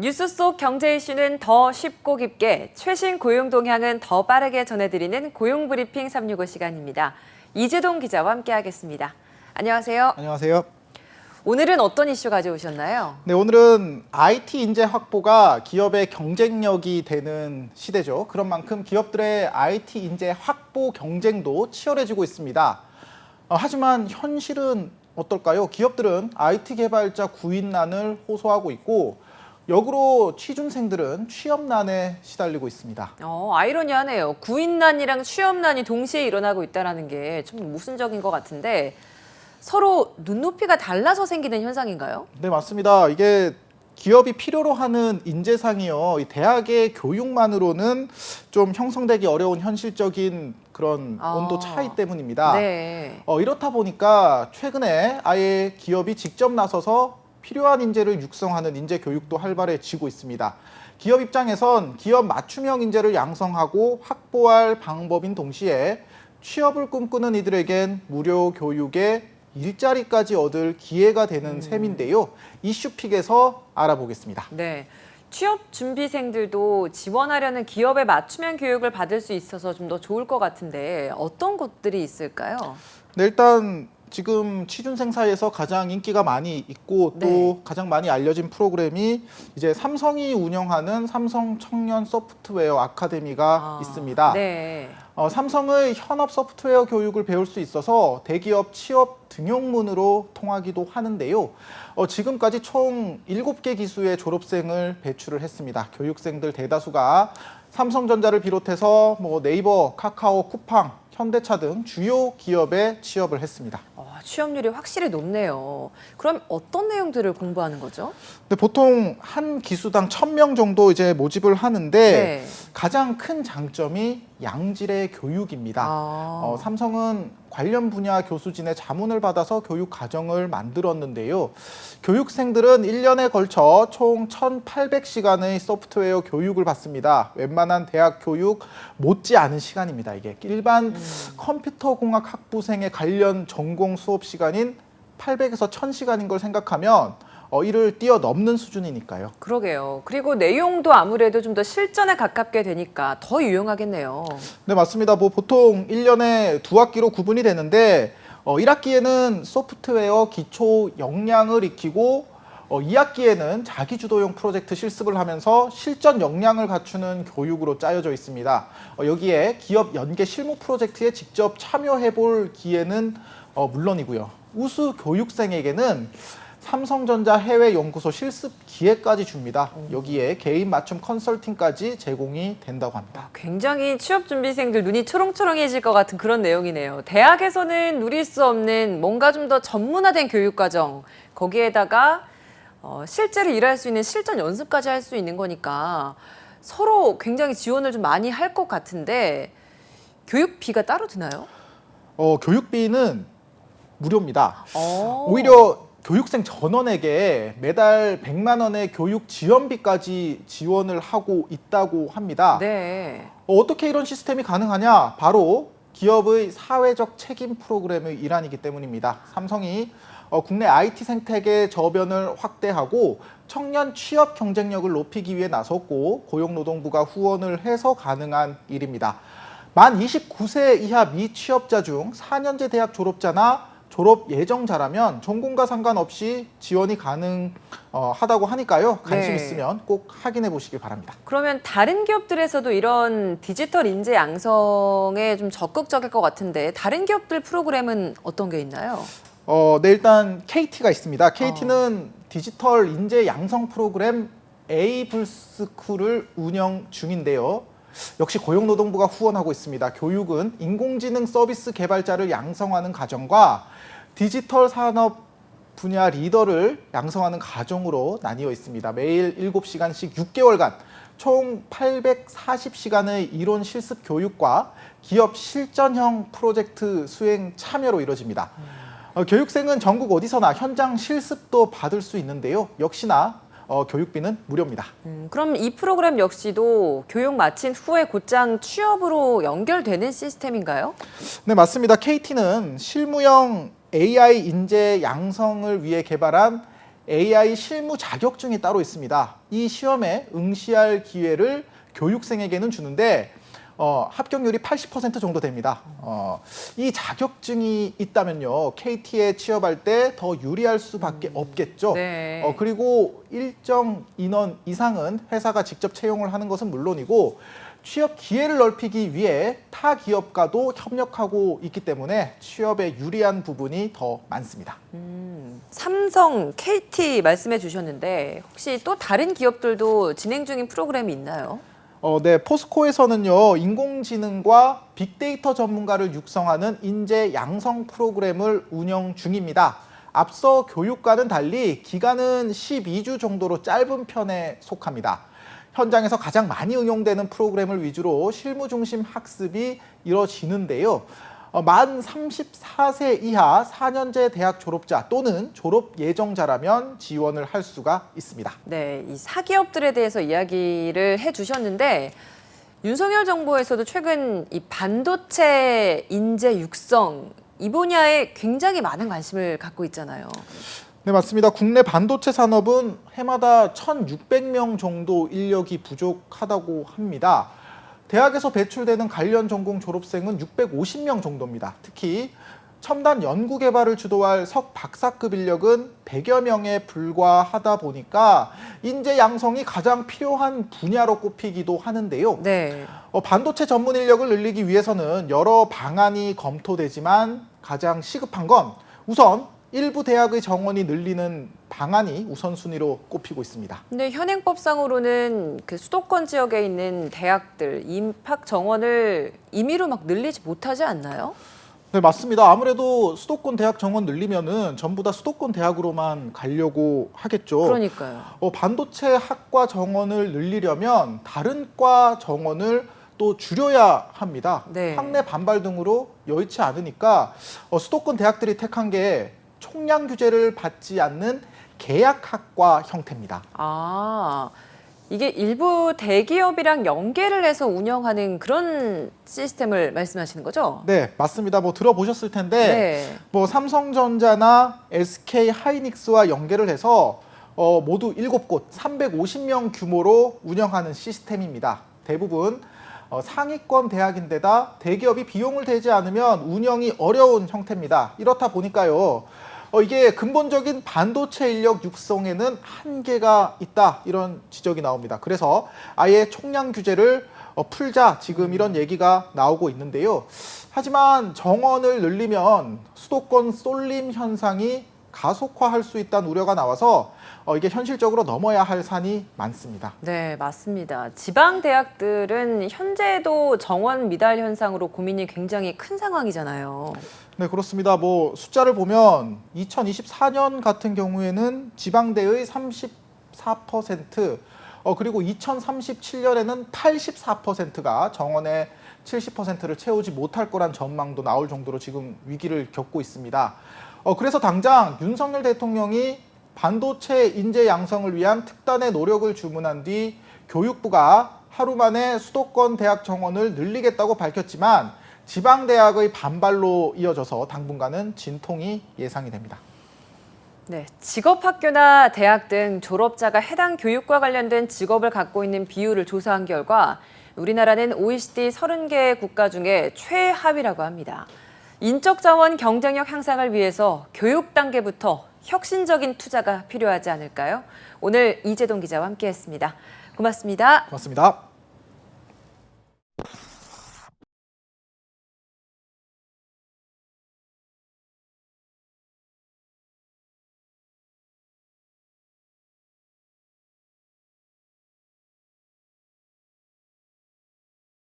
뉴스 속 경제 이슈는 더 쉽고 깊게, 최신 고용 동향은 더 빠르게 전해드리는 고용 브리핑 365 시간입니다. 이재동 기자와 함께하겠습니다. 안녕하세요. 안녕하세요. 오늘은 어떤 이슈 가져오셨나요? 네, 오늘은 IT 인재 확보가 기업의 경쟁력이 되는 시대죠. 그런 만큼 기업들의 IT 인재 확보 경쟁도 치열해지고 있습니다. 어, 하지만 현실은 어떨까요? 기업들은 IT 개발자 구인난을 호소하고 있고 역으로 취준생들은 취업난에 시달리고 있습니다. 어, 아이러니하네요. 구인난이랑 취업난이 동시에 일어나고 있다는 게 좀 모순적인 것 같은데 서로 눈높이가 달라서 생기는 현상인가요? 네, 맞습니다. 이게 기업이 필요로 하는 인재상이요. 이 대학의 교육만으로는 좀 형성되기 어려운 현실적인 그런 아. 온도 차이 때문입니다. 네. 어, 이렇다 보니까 최근에 아예 기업이 직접 나서서 필요한 인재를 육성하는 인재 교육도 활발해지고 있습니다. 기업 입장에선 기업 맞춤형 인재를 양성하고 확보할 방법인 동시에 취업을 꿈꾸는 이들에겐 무료 교육에 일자리까지 얻을 기회가 되는 셈인데요. 이슈픽에서 알아보겠습니다. 네. 취업 준비생들도 지원하려는 기업의 맞춤형 교육을 받을 수 있어서 좀 더 좋을 것 같은데 어떤 것들이 있을까요? 네, 일단 지금 취준생 사이에서 가장 인기가 많이 있고 또 네. 가장 많이 알려진 프로그램이 이제 삼성이 운영하는 삼성 청년 소프트웨어 아카데미가 아, 있습니다. 네. 어, 삼성의 현업 소프트웨어 교육을 배울 수 있어서 대기업 취업 등용문으로 통하기도 하는데요. 어, 지금까지 총 7개 기수의 졸업생을 배출을 했습니다. 교육생들 대다수가 삼성전자를 비롯해서 뭐 네이버, 카카오, 쿠팡, 현대차 등 주요 기업에 취업을 했습니다. 어, 취업률이 확실히 높네요. 그럼 어떤 내용들을 공부하는 거죠? 근데 보통 한 기수당 1000명 정도 이제 모집을 하는데 네. 가장 큰 장점이 양질의 교육입니다. 아. 어, 삼성은 관련 분야 교수진의 자문을 받아서 교육 과정을 만들었는데요. 교육생들은 1년에 걸쳐 총 1,800시간의 소프트웨어 교육을 받습니다. 웬만한 대학 교육 못지 않은 시간입니다. 이게 일반 컴퓨터 공학 학부생의 관련 전공 수업 시간인 800에서 1000시간인 걸 생각하면 어, 이를 뛰어넘는 수준이니까요. 그러게요. 그리고 내용도 아무래도 좀 더 실전에 가깝게 되니까 더 유용하겠네요. 네, 맞습니다. 뭐 보통 1년에 두 학기로 구분이 되는데 어, 1학기에는 소프트웨어 기초 역량을 익히고 어, 2학기에는 자기주도형 프로젝트 실습을 하면서 실전 역량을 갖추는 교육으로 짜여져 있습니다. 어, 여기에 기업 연계 실무 프로젝트에 직접 참여해 볼 기회는 어, 물론이고요. 우수 교육생에게는 삼성전자 해외 연구소 실습 기회까지 줍니다. 여기에 개인 맞춤 컨설팅까지 제공이 된다고 합니다. 굉장히 취업 준비생들 눈이 초롱초롱해질 것 같은 그런 내용이네요. 대학에서는 누릴 수 없는 뭔가 좀 더 전문화된 교육 과정 거기에다가 어, 실제로 일할 수 있는 실전 연습까지 할 수 있는 거니까 서로 굉장히 지원을 좀 많이 할 것 같은데 교육비가 따로 드나요? 어, 교육비는 무료입니다. 어. 오히려 교육생 전원에게 매달 100만 원의 교육 지원비까지 지원을 하고 있다고 합니다. 네. 어, 어떻게 이런 시스템이 가능하냐? 바로 기업의 사회적 책임 프로그램의 일환이기 때문입니다. 삼성이 어, 국내 IT 생태계 저변을 확대하고 청년 취업 경쟁력을 높이기 위해 나섰고 고용노동부가 후원을 해서 가능한 일입니다. 만 29세 이하 미취업자 중 4년제 대학 졸업자나 졸업 예정자라면 전공과 상관없이 지원이 가능하다고 하니까요. 관심 네. 있으면 꼭 확인해 보시길 바랍니다. 그러면 다른 기업들에서도 이런 디지털 인재 양성에 좀 적극적일 것 같은데 다른 기업들 프로그램은 어떤 게 있나요? 어, 네, 일단 KT가 있습니다. KT는 디지털 인재 양성 프로그램 에이블스쿨을 운영 중인데요. 역시 고용노동부가 후원하고 있습니다. 교육은 인공지능 서비스 개발자를 양성하는 과정과 디지털 산업 분야 리더를 양성하는 과정으로 나뉘어 있습니다. 매일 7시간씩 6개월간 총 840시간의 이론 실습 교육과 기업 실전형 프로젝트 수행 참여로 이루어집니다. 어, 교육생은 전국 어디서나 현장 실습도 받을 수 있는데요. 역시나 어, 교육비는 무료입니다. 음, 그럼 이 프로그램 역시도 교육 마친 후에 곧장 취업으로 연결되는 시스템인가요? 네, 맞습니다. KT는 실무형 AI 인재 양성을 위해 개발한 AI 실무 자격증이 따로 있습니다. 이 시험에 응시할 기회를 교육생에게는 주는데 어, 합격률이 80% 정도 됩니다. 어, 이 자격증이 있다면요, KT에 취업할 때 더 유리할 수밖에 없겠죠. 네. 어, 그리고 일정 인원 이상은 회사가 직접 채용을 하는 것은 물론이고 취업 기회를 넓히기 위해 타 기업과도 협력하고 있기 때문에 취업에 유리한 부분이 더 많습니다. 삼성, KT 말씀해 주셨는데 혹시 또 다른 기업들도 진행 중인 프로그램이 있나요? 어, 네, 포스코에서는요, 인공지능과 빅데이터 전문가를 육성하는 인재 양성 프로그램을 운영 중입니다. 앞서 교육과는 달리 기간은 12주 정도로 짧은 편에 속합니다. 현장에서 가장 많이 응용되는 프로그램을 위주로 실무 중심 학습이 이뤄지는데요. 어, 만 34세 이하 4년제 대학 졸업자 또는 졸업 예정자라면 지원을 할 수가 있습니다. 네, 이 사기업들에 대해서 이야기를 해주셨는데 윤석열 정부에서도 최근 이 반도체 인재 육성 이 분야에 굉장히 많은 관심을 갖고 있잖아요. 네, 맞습니다. 국내 반도체 산업은 해마다 1,600명 정도 인력이 부족하다고 합니다. 대학에서 배출되는 관련 전공 졸업생은 650명 정도입니다. 특히 첨단 연구 개발을 주도할 석 박사급 인력은 100여 명에 불과하다 보니까 인재 양성이 가장 필요한 분야로 꼽히기도 하는데요. 네. 어, 반도체 전문 인력을 늘리기 위해서는 여러 방안이 검토되지만 가장 시급한 건 우선 일부 대학의 정원이 늘리는 방안이 우선순위로 꼽히고 있습니다. 근데 현행법상으로는 그 수도권 지역에 있는 대학들 임팍 정원을 임의로 막 늘리지 못하지 않나요? 네, 맞습니다. 아무래도 수도권 대학 정원 늘리면은 전부 다 수도권 대학으로만 가려고 하겠죠. 그러니까요. 어, 반도체 학과 정원을 늘리려면 다른 과 정원을 또 줄여야 합니다. 네. 학내 반발 등으로 여의치 않으니까 어, 수도권 대학들이 택한 게 총량 규제를 받지 않는 계약학과 형태입니다. 아, 이게 일부 대기업이랑 연계를 해서 운영하는 그런 시스템을 말씀하시는 거죠? 네, 맞습니다. 뭐 들어보셨을 텐데 네. 뭐 삼성전자나 SK 하이닉스와 연계를 해서 어, 모두 7곳 350명 규모로 운영하는 시스템입니다. 대부분 어, 상위권 대학인데다 대기업이 비용을 대지 않으면 운영이 어려운 형태입니다. 이렇다 보니까요. 어, 이게 근본적인 반도체 인력 육성에는 한계가 있다 이런 지적이 나옵니다. 그래서 아예 총량 규제를 어, 풀자 지금 이런 얘기가 나오고 있는데요. 하지만 정원을 늘리면 수도권 쏠림 현상이 가속화할 수 있다는 우려가 나와서 어, 이게 현실적으로 넘어야 할 산이 많습니다. 네, 맞습니다. 지방 대학들은 현재도 정원 미달 현상으로 고민이 굉장히 큰 상황이잖아요. 네, 그렇습니다. 뭐 숫자를 보면 2024년 같은 경우에는 지방대의 34%, 어, 그리고 2037년에는 84%가 정원의 70%를 채우지 못할 거란 전망도 나올 정도로 지금 위기를 겪고 있습니다. 어, 그래서 당장 윤석열 대통령이 반도체 인재 양성을 위한 특단의 노력을 주문한 뒤 교육부가 하루 만에 수도권 대학 정원을 늘리겠다고 밝혔지만 지방 대학의 반발로 이어져서 당분간은 진통이 예상이 됩니다. 네, 직업학교나 대학 등 졸업자가 해당 교육과 관련된 직업을 갖고 있는 비율을 조사한 결과 우리나라는 OECD 30개 국가 중에 최하위라고 합니다. 인적 자원 경쟁력 향상을 위해서 교육 단계부터 혁신적인 투자가 필요하지 않을까요? 오늘 이재동 기자와 함께했습니다. 고맙습니다. 고맙습니다.